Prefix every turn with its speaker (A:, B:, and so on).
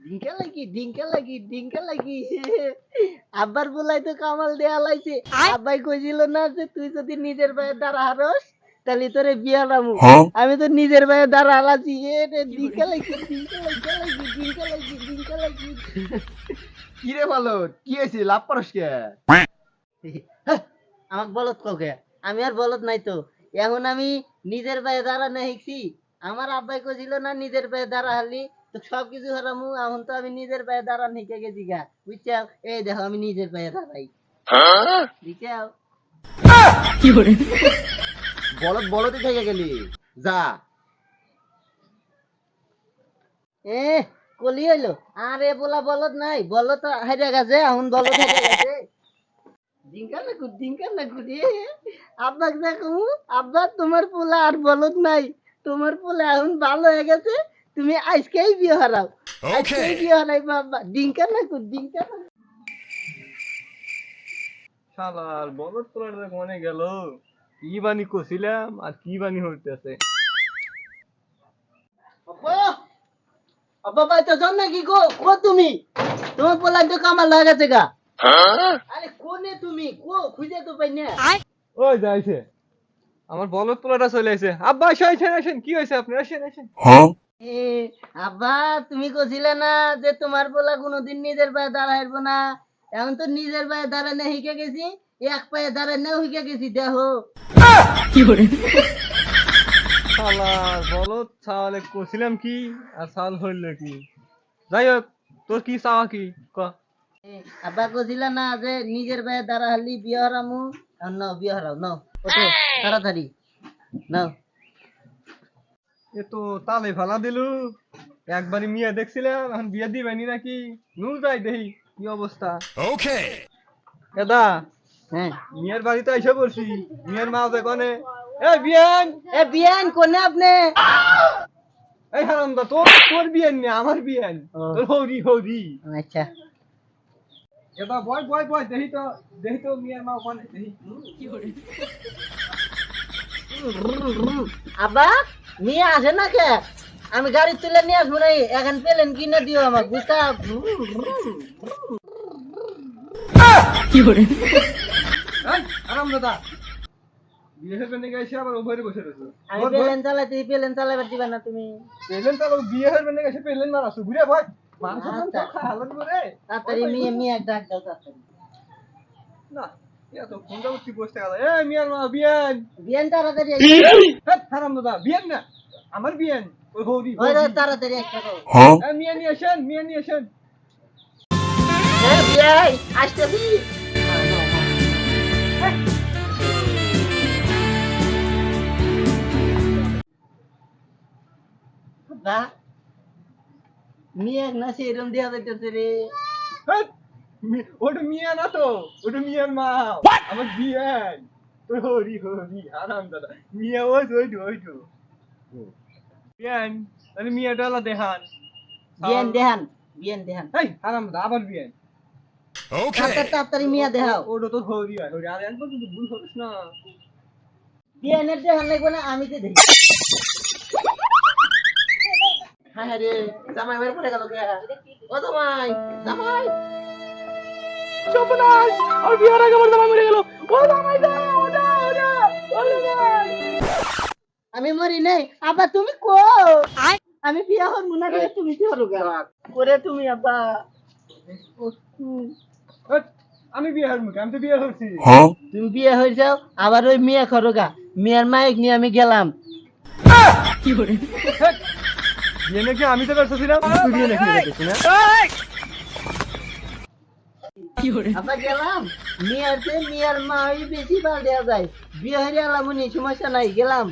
A: ডিঙ্কা লাগি ডিঙ্কা লাগি ডিঙ্কা লাগি। আব্বার বলাই তো কামাল দেয়া লাইছে আব্বাই কইছিল না যে তুই যদি নিজের পায়ে দাঁড়া হারস তাহলে তোরে বিয়া নামু আমি তো নিজের পায়ে দাঁড়া হারাছি। এ ডিঙ্কা লাগি ডিঙ্কা লাগি ডিঙ্কা লাগি ডিঙ্কা লাগি
B: কি রে বলো কি হয়েছে? লাভ পারস কে?
A: আমাকে বলত কাউকে আমি আর বলত নাই তো। এখন আমি নিজের পায়ে দাঁড়ানো শিখছি আমার আব্বাই কইছিল না নিজের পায়ে দাঁড়া হারলি। তো সব এখন তো আমি নিজের পায়ে দাঁড়ান শিখে গেছি গা। বুঝছাও এই দেখো, আমি নিজের পায়ে দাঁড়াই। বুঝছাও
B: থেকে গেলি। যা।
A: এ, কলি হইল? আরে বলা বলদ নাই, বলদ তো হাইরা গেছে, এখন বলদ হাইরা গেছে। ডিঙ্কা কুদ ডিঙ্কা না এ আব্বাক দেখো আব্বা তোমার পোলা আর বলদ নাই। তোমার পোলা এখন ভালো হয়ে গেছে তুমি আজকেই বিয়ে হারাও। আজকেই বিয়ে হারাই বাবা ডিঙ্কা না কুদ ডিঙ্কা না।
C: শালার বলদ তোলার মনে গেল। কি বানি কছিলাম আর কি বানি হইতেছে।
A: আব্বা আব্বা ভাই তো জান নাকি গো কো তুমি? তোমার পোলা তো কামাল হয়ে গেছে গা। আরে কোনে তুমি? কো খুঁজে তো পাই না।
C: ওই যাইছে আমার বলদ তোলাটা চলে আইছে। আব্বা আসেন আসেন আসেন। কি হয়েছে আপনি আসেন আসেন।
A: এ, আব্বা তুমি কছিলে না যে তোমার পোলা কোনোদিন নিজের পায়ে দাঁড়াইবো না? এখন তো নিজের পায়ে দাঁড়ানো শিখে গেছি এক পায়ে দাঁড়ানো শিখে গেছি দেখো।
C: শালার বলদ ছাওয়ালে কছিলাম কি? আর ছাল হইল কি? যাই হোক তোর কি চাওয়া কি? ক।
A: আব্বা কছিলে না যে নিজের পায়ে দাঁড়া হারলি বিয়ে হারামু? এখন নাও বিয়ে হারাও নাও ওঠো তাড়াতাড়ি নাও।
C: এ তো তালে ফালা দিলু। একবারই মিয়া দেখছিলাম এখন বিয়ে দিবেনি নাকি? নুর যাই দেহি কি অবস্থা? ওকে এদা
A: হ্যাঁ
C: মিয়ার বাড়িতে এসে পড়ছি। মিয়ার মা দেখনে এ বিয়ান!
A: এ বিয়ান কোনে আপনি?
C: এই হারামদা তোর তোর বিয়ান না আমার বিয়ান। তোর হৌরি হৌরি
A: আচ্ছা।
C: এদা বয় বয় বয় দেহি তো দেহি তো মিয়ার মা ওখানে দেহি
A: আব্বা নিয়ে আসে না কে? আমি গাড়ি তুলে নিয়ে আসব নাই এখন পেলেন কিনে দিও আমার
C: বিয়ে গেছে আবার ওভারে বসে রয়েছে।
A: আমি পেলেন চালাতে পেলেন চালাবার দিবা না তুমি।
C: পেলেন বিয়ে পেলেন না ঘুরে
A: আচ্ছা।
C: হালত করে।
A: তাড়াতাড়ি মেয়ে মেয়ে ডাক দাও তাড়াতাড়ি।
C: না। এত ফোনটা উঠছি বসতে গেল এ মিয়ার মা বিয়ান
A: বিয়ান তাড়াতাড়ি
C: হ্যাঁ হারাম দাদা বিয়ান না আমার বিয়ান ওই হৌরি
A: ওই
C: হৌরি।
A: তাড়াতাড়ি একটা দাও
C: এ, মিয়া নিয়ে আসেন মিয়া নিয়ে আসেন
A: হ্যাঁ বিয়াই আসতেছি বা মেয়ে না সেরম দেওয়া যাইতেছে রে
C: হ্যাঁ, মি- ওটা মিয়া না তো ওটা মিয়ার মা। আমার বিয়ান ওই হৌরি হৌরি হারাম দাদা। মিয়া ওই তো ওই তো ওই তো। বিয়ান তাহলে মিয়া ডালা দেখান
A: বিয়ান দেহান বিয়ান দেহান।
C: এই হারাম দাদা আবার বিয়ান।
A: তাড়াতাড়ি তাড়াতাড়ি মিয়া দেখাও।
C: ওটা তো হৌরি হয় হৌরি। আর একবার কিন্তু ভুল করিস না।
A: বিয়ানের দেহান লাগবে না আমি তো দেখি। হ্যাঁ হ্যাঁ রে জামাই বের পড়ে গেল কে ও জামাই জামাই।
C: সপনাই আর বিয়ার আগে আমার মরে গেল। ও জামাই দা ওটা ওটা ওলে ভাই
A: আমি মরি নাই। আব্বা তুমি কো আমি বিয়া হব না রে তুমি কি হলো গা? করে তুমি আব্বা।
C: আমি বিয়ে হর মুখে আমি তো বিয়ে হচ্ছি
A: তুমি বিয়ে হয়ে যাও আবার ওই মেয়ে করো গা। মেয়ের মাইক নিয়ে আমি গেলাম।
C: বিয়ে নাকি আমি তো ব্যস্ত ছিলাম তুই বিয়ে নাকি না
A: আব্বা গেলাম। চেয়ে মেয়ের মা ওই বেশি বাল দেওয়া যায়। বিয়ে হয়ে গেলাম উনি সমস্যা নাই, গেলাম।